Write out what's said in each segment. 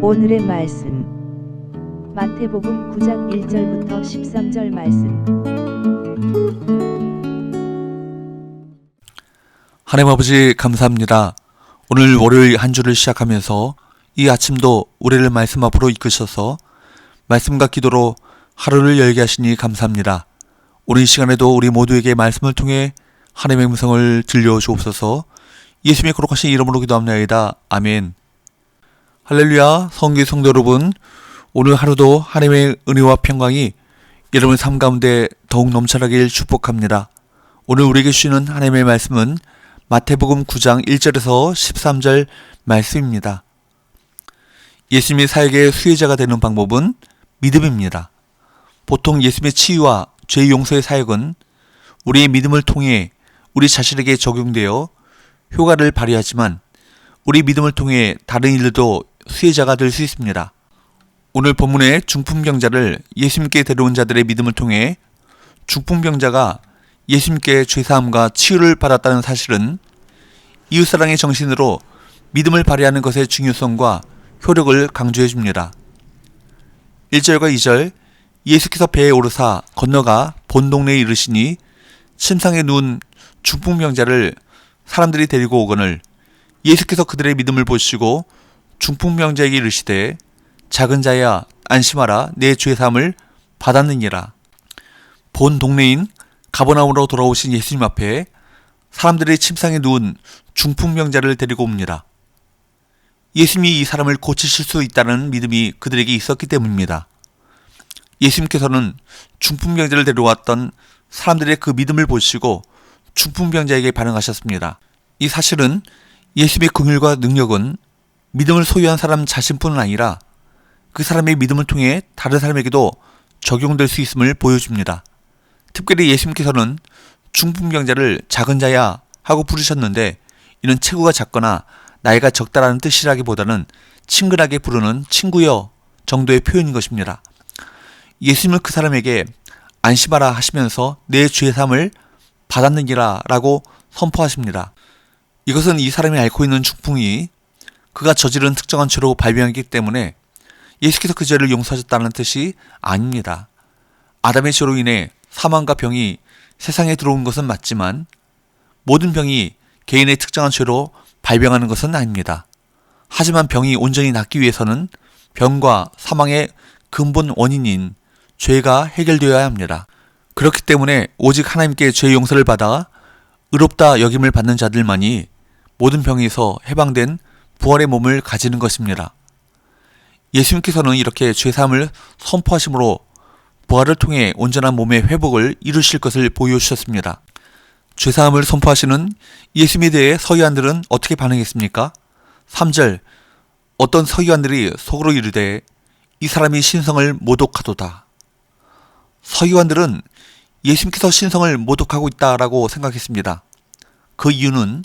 오늘의 말씀 마태복음 9장 1절부터 13절 말씀 하나님 아버지 감사합니다. 오늘 월요일 한 주를 시작하면서 이 아침도 우리를 말씀 앞으로 이끄셔서 말씀과 기도로 하루를 열게 하시니 감사합니다. 이 시간에도 우리 모두에게 말씀을 통해 하나님의 음성을 들려 주옵소서. 예수님의 거룩하신 이름으로 기도합나이다. 아멘. 할렐루야. 성기 성도 여러분, 오늘 하루도 하나님의 은혜와 평강이 여러분 삶 가운데 더욱 넘쳐나길 축복합니다. 오늘 우리에게 주시는 하나님의 말씀은 마태복음 9장 1절에서 13절 말씀입니다. 예수님이 사역의 수혜자가 되는 방법은 믿음입니다. 보통 예수님의 치유와 죄 용서의 사역은 우리의 믿음을 통해 우리 자신에게 적용되어 효과를 발휘하지만 우리 믿음을 통해 다른 일들도 수혜자가 될 수 있습니다. 오늘 본문의 중풍병자를 예수님께 데려온 자들의 믿음을 통해 중풍병자가 예수님께 죄사함과 치유를 받았다는 사실은 이웃사랑의 정신으로 믿음을 발휘하는 것의 중요성과 효력을 강조해 줍니다. 1절과 2절 예수께서 배에 오르사 건너가 본 동네에 이르시니 침상에 누운 중풍병자를 사람들이 데리고 오거늘 예수께서 그들의 믿음을 보시고 중풍병자에게 이르시되 작은 자야 안심하라 내 죄 사함을 받았느니라. 본 동네인 가버나움으로 돌아오신 예수님 앞에 사람들의 침상에 누운 중풍병자를 데리고 옵니다. 예수님이 이 사람을 고치실 수 있다는 믿음이 그들에게 있었기 때문입니다. 예수님께서는 중풍병자를 데려왔던 사람들의 그 믿음을 보시고 중풍병자에게 반응하셨습니다. 이 사실은 예수님의 긍휼과 능력은 믿음을 소유한 사람 자신뿐은 아니라 그 사람의 믿음을 통해 다른 사람에게도 적용될 수 있음을 보여줍니다. 특별히 예수님께서는 중풍병자를 작은 자야 하고 부르셨는데 이는 체구가 작거나 나이가 적다라는 뜻이라기보다는 친근하게 부르는 친구여 정도의 표현인 것입니다. 예수님은 그 사람에게 안심하라 하시면서 내죄 삶을 받았느니라 라고 선포하십니다. 이것은 이 사람이 앓고 있는 중풍이 그가 저지른 특정한 죄로 발병하기 때문에 예수께서 그 죄를 용서하셨다는 뜻이 아닙니다. 아담의 죄로 인해 사망과 병이 세상에 들어온 것은 맞지만 모든 병이 개인의 특정한 죄로 발병하는 것은 아닙니다. 하지만 병이 온전히 낫기 위해서는 병과 사망의 근본 원인인 죄가 해결되어야 합니다. 그렇기 때문에 오직 하나님께 죄 용서를 받아 의롭다 여김을 받는 자들만이 모든 병에서 해방된 부활의 몸을 가지는 것입니다. 예수님께서는 이렇게 죄사함을 선포하심으로 부활을 통해 온전한 몸의 회복을 이루실 것을 보여주셨습니다. 죄사함을 선포하시는 예수님에 대해 서기관들은 어떻게 반응했습니까? 3절 어떤 서기관들이 속으로 이르되 이 사람이 신성을 모독하도다. 서기관들은 예수님께서 신성을 모독하고 있다라고 생각했습니다. 그 이유는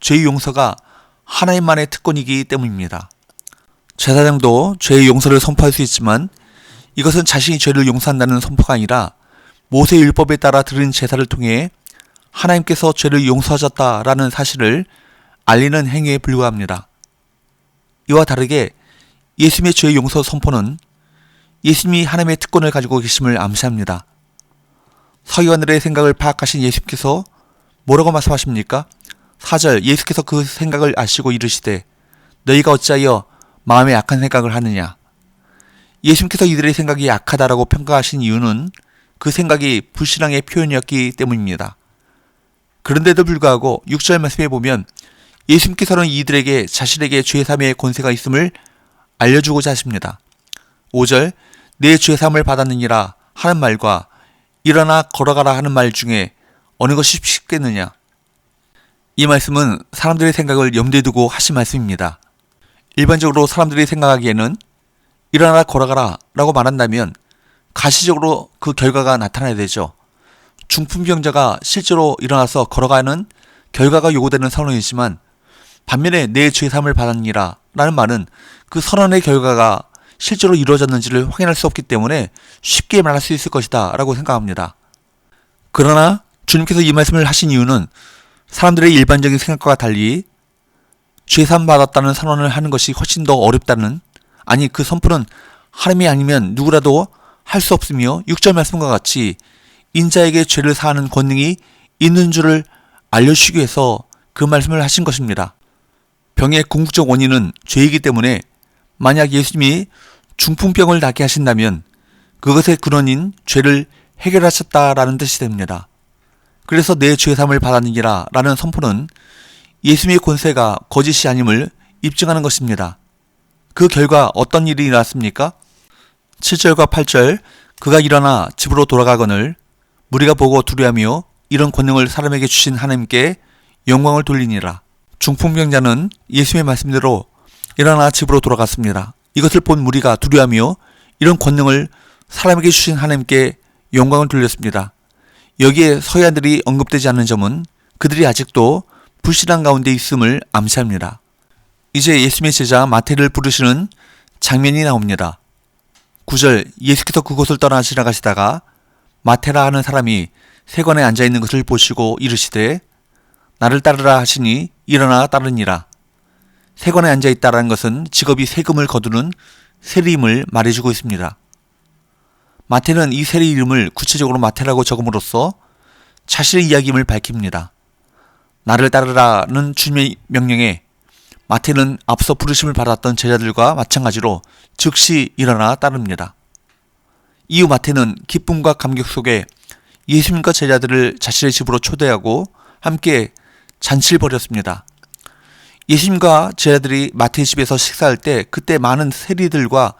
죄 용서가 하나님만의 특권이기 때문입니다. 제사장도 죄의 용서를 선포할 수 있지만 이것은 자신이 죄를 용서한다는 선포가 아니라 모세 율법에 따라 드린 제사를 통해 하나님께서 죄를 용서하셨다라는 사실을 알리는 행위에 불과합니다. 이와 다르게 예수님의 죄 용서 선포는 예수님이 하나님의 특권을 가지고 계심을 암시합니다. 서기관들의 생각을 파악하신 예수께서 뭐라고 말씀하십니까? 4절 예수께서 그 생각을 아시고 이르시되 너희가 어찌하여 마음에 약한 생각을 하느냐 예수님께서 이들의 생각이 약하다라고 평가하신 이유는 그 생각이 불신앙의 표현이었기 때문입니다. 그런데도 불구하고 6절 말씀에 보면 예수님께서는 이들에게 자신에게 죄삼의 권세가 있음을 알려주고자 하십니다. 5절 내 죄삼을 받았느니라 하는 말과 일어나 걸어가라 하는 말 중에 어느 것이 쉽겠느냐? 이 말씀은 사람들의 생각을 염두에 두고 하신 말씀입니다. 일반적으로 사람들이 생각하기에는 일어나 걸어가라 라고 말한다면 가시적으로 그 결과가 나타나야 되죠. 중풍병자가 실제로 일어나서 걸어가는 결과가 요구되는 선언이지만 반면에 내 죄삼을 받았니라 라는 말은 그 선언의 결과가 실제로 이루어졌는지를 확인할 수 없기 때문에 쉽게 말할 수 있을 것이다 라고 생각합니다. 그러나 주님께서 이 말씀을 하신 이유는 사람들의 일반적인 생각과 달리 죄산 받았다는 선언을 하는 것이 훨씬 더 어렵다는 아니 그 선포는 하나님이 아니면 누구라도 할 수 없으며 6절 말씀과 같이 인자에게 죄를 사하는 권능이 있는 줄을 알려주시기 위해서 그 말씀을 하신 것입니다. 병의 궁극적 원인은 죄이기 때문에 만약 예수님이 중풍병을 낫게 하신다면 그것의 근원인 죄를 해결하셨다라는 뜻이 됩니다. 그래서 내 죄삼을 받았느니라 라는 선포는 예수님의 권세가 거짓이 아님을 입증하는 것입니다. 그 결과 어떤 일이 일어났습니까? 7절과 8절 그가 일어나 집으로 돌아가거늘 무리가 보고 두려하며 이런 권능을 사람에게 주신 하나님께 영광을 돌리니라. 중풍병자는 예수님의 말씀대로 일어나 집으로 돌아갔습니다. 이것을 본 무리가 두려하며 이런 권능을 사람에게 주신 하나님께 영광을 돌렸습니다. 여기에 서야들이 언급되지 않는 점은 그들이 아직도 불신앙 가운데 있음을 암시합니다. 이제 예수님의 제자 마태를 부르시는 장면이 나옵니다. 9절 예수께서 그곳을 떠나 지나가시다가 마테라 하는 사람이 세관에 앉아 있는 것을 보시고 이르시되 나를 따르라 하시니 일어나 따르니라. 세관에 앉아 있다라는 것은 직업이 세금을 거두는 세리임을 말해주고 있습니다. 마태는 이 세리 이름을 구체적으로 마태라고 적음으로써 자신의 이야기임을 밝힙니다. 나를 따르라는 주님의 명령에 마태는 앞서 부르심을 받았던 제자들과 마찬가지로 즉시 일어나 따릅니다. 이후 마태는 기쁨과 감격 속에 예수님과 제자들을 자신의 집으로 초대하고 함께 잔치를 벌였습니다. 예수님과 제자들이 마태의 집에서 식사할 때 그때 많은 세리들과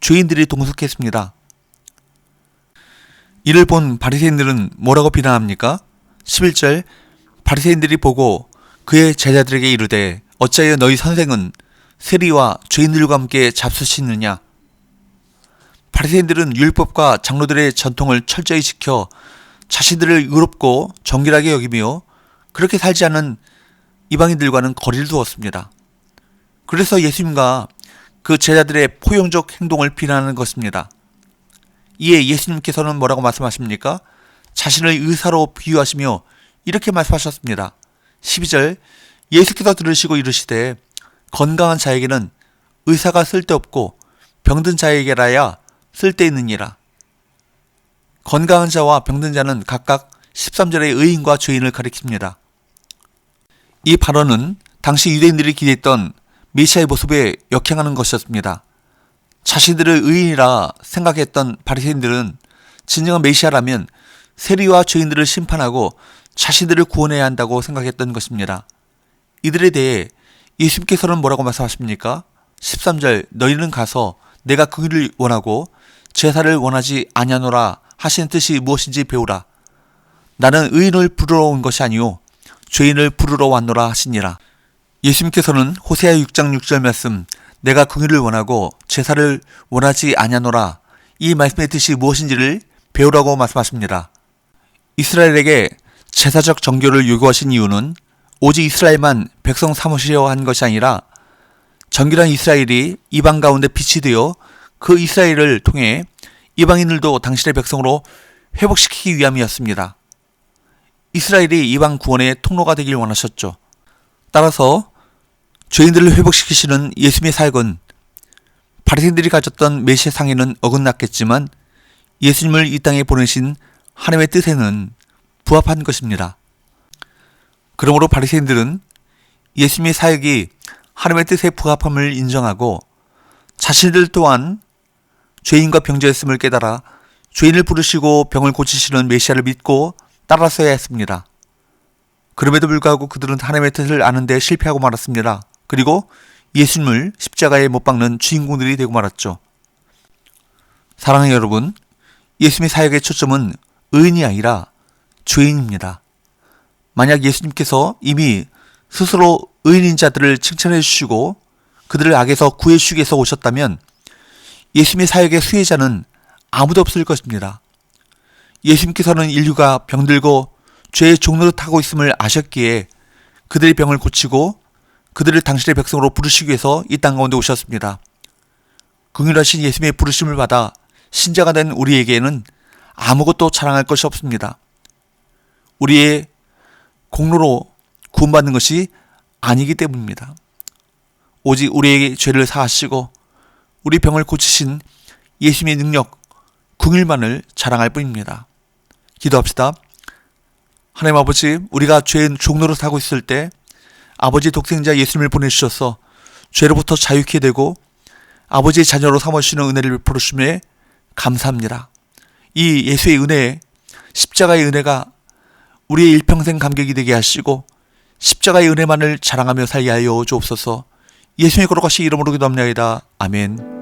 죄인들이 동석했습니다. 이를 본 바리새인들은 뭐라고 비난합니까? 11절 바리새인들이 보고 그의 제자들에게 이르되 어찌하여 너희 선생은 세리와 죄인들과 함께 잡수시느냐? 바리새인들은 율법과 장로들의 전통을 철저히 지켜 자신들을 의롭고 정결하게 여기며 그렇게 살지 않은 이방인들과는 거리를 두었습니다. 그래서 예수님과 그 제자들의 포용적 행동을 비난하는 것입니다. 이에 예수님께서는 뭐라고 말씀하십니까? 자신을 의사로 비유하시며 이렇게 말씀하셨습니다. 12절 예수께서 들으시고 이르시되 건강한 자에게는 의사가 쓸데없고 병든 자에게라야 쓸데있느니라. 건강한 자와 병든 자는 각각 13절의 의인과 죄인을 가리킵니다. 이 발언은 당시 유대인들이 기대했던 메시아의 모습에 역행하는 것이었습니다. 자신들을 의인이라 생각했던 바리새인들은 진정한 메시아라면 세리와 죄인들을 심판하고 자신들을 구원해야 한다고 생각했던 것입니다. 이들에 대해 예수님께서는 뭐라고 말씀하십니까? 13절 너희는 가서 내가 그 일을 원하고 제사를 원하지 아니하노라 하시는 뜻이 무엇인지 배우라. 나는 의인을 부르러 온 것이 아니요 죄인을 부르러 왔노라 하시니라. 예수님께서는 호세아 6장 6절 말씀 내가 그 일을 원하고 제사를 원하지 아니하노라 이 말씀의 뜻이 무엇인지를 배우라고 말씀하십니다. 이스라엘에게 제사적 정교를 요구하신 이유는 오직 이스라엘만 백성 삼으시려 한 것이 아니라 정결한 이스라엘이 이방 가운데 빛이 되어 그 이스라엘을 통해 이방인들도 당신의 백성으로 회복시키기 위함이었습니다. 이스라엘이 이방 구원의 통로가 되길 원하셨죠. 따라서 죄인들을 회복시키시는 예수님의 사역은 바리새인들이 가졌던 메시아 상에는 어긋났겠지만 예수님을 이 땅에 보내신 하나님의 뜻에는 부합한 것입니다. 그러므로 바리새인들은 예수님의 사역이 하나님의 뜻에 부합함을 인정하고 자신들 또한 죄인과 병자였음을 깨달아 죄인을 부르시고 병을 고치시는 메시아를 믿고 따랐어야 했습니다. 그럼에도 불구하고 그들은 하나님의 뜻을 아는데 실패하고 말았습니다. 그리고 예수님을 십자가에 못 박는 주인공들이 되고 말았죠. 사랑하는 여러분, 예수님의 사역의 초점은 의인이 아니라 죄인입니다. 만약 예수님께서 이미 스스로 의인인 자들을 칭찬해 주시고 그들을 악에서 구해 주시기 위해서 오셨다면 예수님의 사역의 수혜자는 아무도 없을 것입니다. 예수님께서는 인류가 병들고 죄의 종로를 타고 있음을 아셨기에 그들의 병을 고치고 그들을 당신의 백성으로 부르시기 위해서 이 땅 가운데 오셨습니다. 긍휼하신 예수님의 부르심을 받아 신자가 된 우리에게는 아무것도 자랑할 것이 없습니다. 우리의 공로로 구원받는 것이 아니기 때문입니다. 오직 우리에게 죄를 사하시고 우리 병을 고치신 예수님의 능력 궁일만을 자랑할 뿐입니다. 기도합시다. 하나님 아버지, 우리가 죄의 종로로 살고 있을 때 아버지 독생자 예수님을 보내주셔서 죄로부터 자유케 되고 아버지의 자녀로 삼으시는 은혜를 베풀으심에 감사합니다. 이 예수의 은혜, 십자가의 은혜가 우리의 일평생 감격이 되게 하시고 십자가의 은혜만을 자랑하며 살게 하여 주옵소서 예수의 거룩하신 이름으로 기도합니다. 아멘.